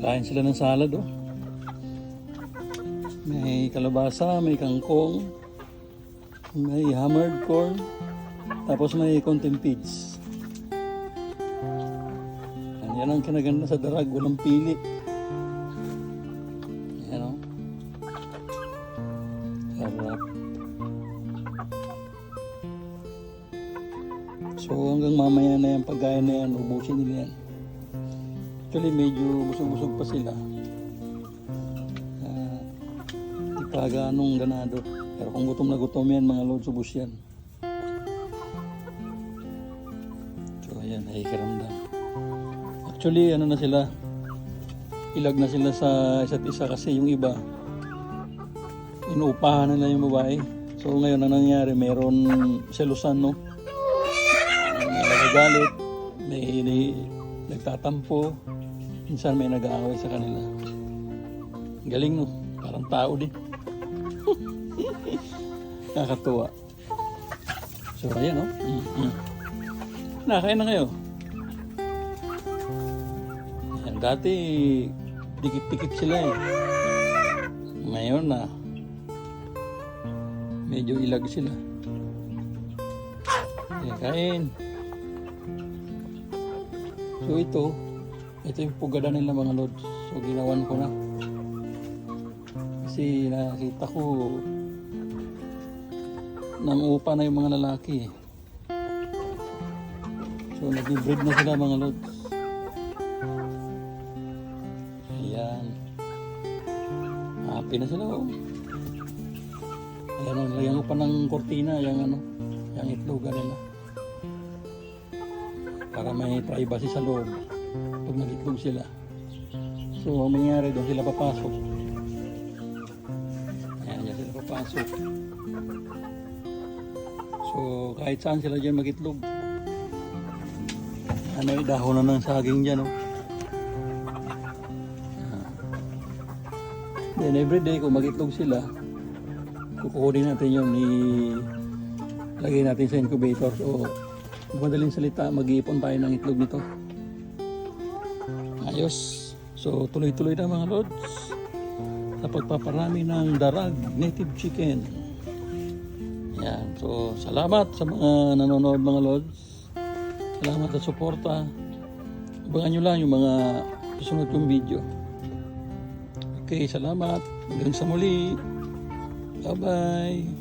Kain sila ng salad oh. May kalabasa, may kangkong, may hammered corn, tapos may peas. Yan, yan ang kinaganda sa darag, walang pili. Yan oh. Sarap. So hanggang mamaya na yan, pagkain na yan, ubusin nila yan. Actually medyo busog-busog pa sila. Ah, Di pa ganong ganado. Pero kung gutom na gutom yan, mga lods, ubus yan. So ayan, nakikiramdam. Actually, ano na sila, ilag na sila sa isa't isa kasi yung iba, inuupahan nila yung babae. So ngayon, ang nangyari, meron selusan, no? May nagagalit, may nagtatampo, minsan may nag-aaway sa kanila. Galing, no? Parang tao din. Nakakatuwa. So, ayan, no? Mm-hmm. Nakain na kayo. Yan, dati, dikit-dikit sila eh. Ngayon na, medyo ilag sila. Ayan, kain. So ito, ito yung pugada nila mga lods. So ginawan ko na. Kasi nakita ko nang upa na yung mga lalaki. So nag-breed na sila mga lods. Ayan. Happy na sila oh. Ayan, oh, lagyan ko ng kortina, yung ano, yung itlogan nila. Para may privacy sa loob pag nagitlog sila. So, ang mangyari doon sila papasok. Ayan, dyan sila papasok. So, kahit saan sila dyan magitlog. Ano yung dahon na ng saging dyan, oh. Ah. Then everyday kung magitlog sila, kukunin natin yun, i lagay natin sa incubator. So, madaling salita, mag-iipon tayo ng itlog nito. Ayos. So, tuloy-tuloy na mga lods sa pagpaparami ng darag native chicken. Yan. So, salamat sa mga nanonood mga lods. Salamat sa suporta. Abangan nyo lang yung mga susunod kong video. Okay, salamat. Hanggang sa muli. Bye-bye.